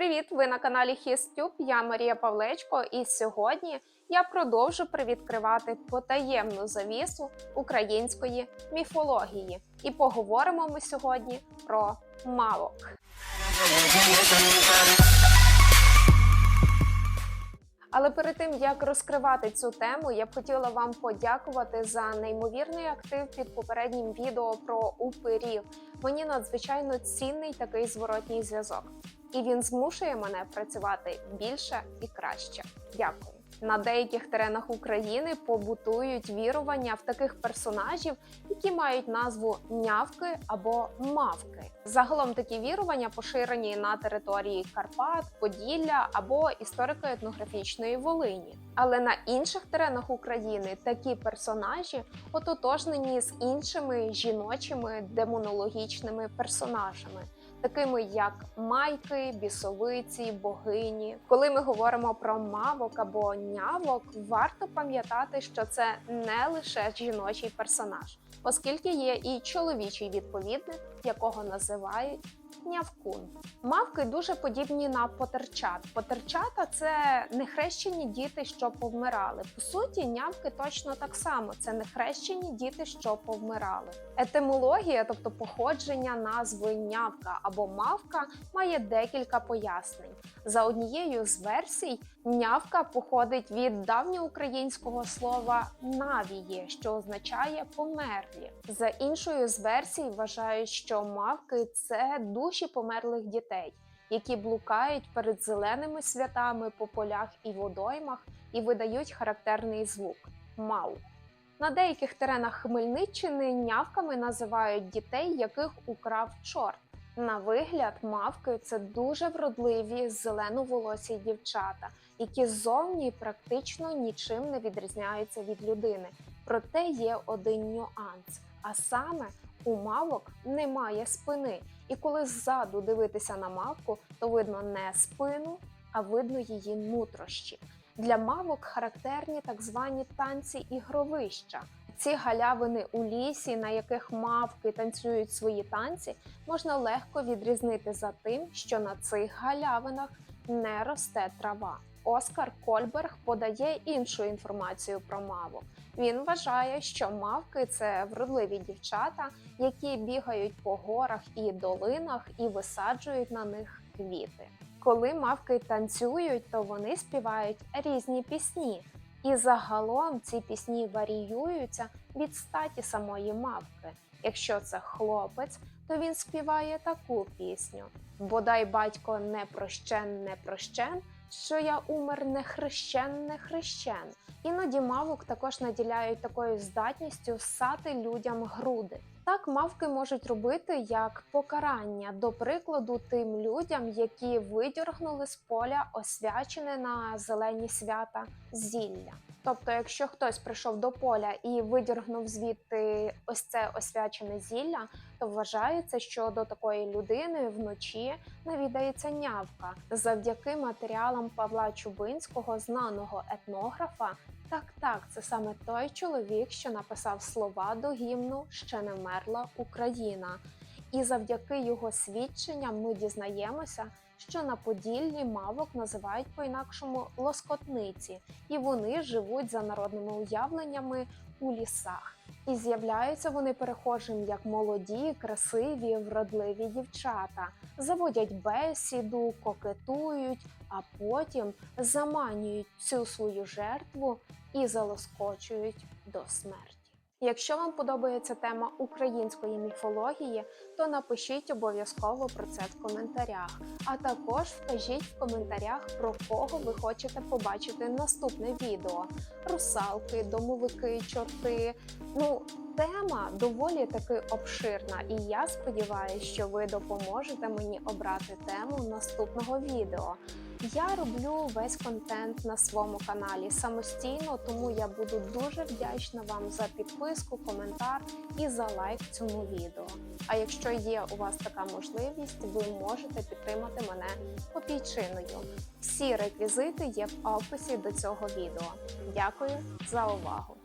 Привіт! Ви на каналі HisTube, Я Марія Павлечко, і сьогодні я продовжу привідкривати потаємну завісу української міфології. І поговоримо ми сьогодні про мавок. Але перед тим як розкривати цю тему, я б хотіла вам подякувати за неймовірний актив під попереднім відео про упирів. Мені надзвичайно цінний такий зворотній зв'язок, і він змушує мене працювати більше і краще. Дякую. На деяких теренах України побутують вірування в таких персонажів, які мають назву нявки або мавки. Загалом такі вірування поширені на території Карпат, Поділля або історико-етнографічної Волині. Але на інших теренах України такі персонажі ототожнені з іншими жіночими демонологічними персонажами. Такими як майки, бісовиці, богині. Коли ми говоримо про мавок або нявок, варто пам'ятати, що це не лише жіночий персонаж, оскільки є і чоловічий відповідник, якого називають нявкун. Мавки дуже подібні на потерчат. Потерчата це нехрещені діти, що повмирали. По суті, нявки точно так само. Це нехрещені діти, що повмирали. Етимологія, тобто походження назви нявка або мавка, має декілька пояснень. За однією з версій, нявка походить від давньоукраїнського слова навіє, що означає померлі. За іншою з версій вважають, що мавки це душі померлих дітей, які блукають перед зеленими святами по полях і водоймах і видають характерний звук мау. На деяких теренах Хмельниччини нявками називають дітей, яких украв чорт. На вигляд, мавки це дуже вродливі зеленоволосі дівчата, які ззовні практично нічим не відрізняються від людини. Проте є один нюанс: а саме у мавок немає спини, і коли ззаду дивитися на мавку, то видно не спину, а видно її нутрощі. Для мавок характерні так звані танці ігровища. Ці галявини у лісі, на яких мавки танцюють свої танці, можна легко відрізнити за тим, що на цих галявинах не росте трава. Оскар Кольберг подає іншу інформацію про мавок. Він вважає, що мавки це вродливі дівчата, які бігають по горах і долинах і висаджують на них квіти. Коли мавки танцюють, то вони співають різні пісні. І загалом ці пісні варіюються від статі самої мавки. Якщо це хлопець, то він співає таку пісню: Бодай батько не прощен, не прощен, що я умер не хрещен, не хрещен. Іноді мавок також наділяють такою здатністю сати людям груди. Так мавки можуть робити як покарання, до прикладу, тим людям, які видіргнули з поля освячене на зелені свята зілля. Тобто, якщо хтось прийшов до поля і видіргнув звідти ось це освячене зілля, то вважається, що до такої людини вночі навідається нявка завдяки матеріалам Павла Чубинського, знаного етнографа. Так, так, це саме той чоловік, що написав слова до гімну Ще не вмерла Україна. І завдяки його свідченням ми дізнаємося, що на Поділлі мавок називають по-інакшому лоскотниці, і вони живуть за народними уявленнями у лісах. І з'являються вони перехожим як молоді, красиві, вродливі дівчата, заводять бесіду, кокетують, а потім заманюють цю свою жертву і залоскочують до смерті. Якщо вам подобається тема української міфології, то напишіть обов'язково про це в коментарях. А також вкажіть в коментарях, про кого ви хочете побачити наступне відео: русалки, домовики, чорти. Ну, тема доволі таки обширна, і я сподіваюся, що ви допоможете мені обрати тему наступного відео. Я роблю весь контент на своєму каналі самостійно, тому я буду дуже вдячна вам за підписку, коментар і за лайк цьому відео. А якщо є у вас така можливість, ви можете підтримати мене копійчиною. Всі реквізити є в описі до цього відео. Дякую за увагу!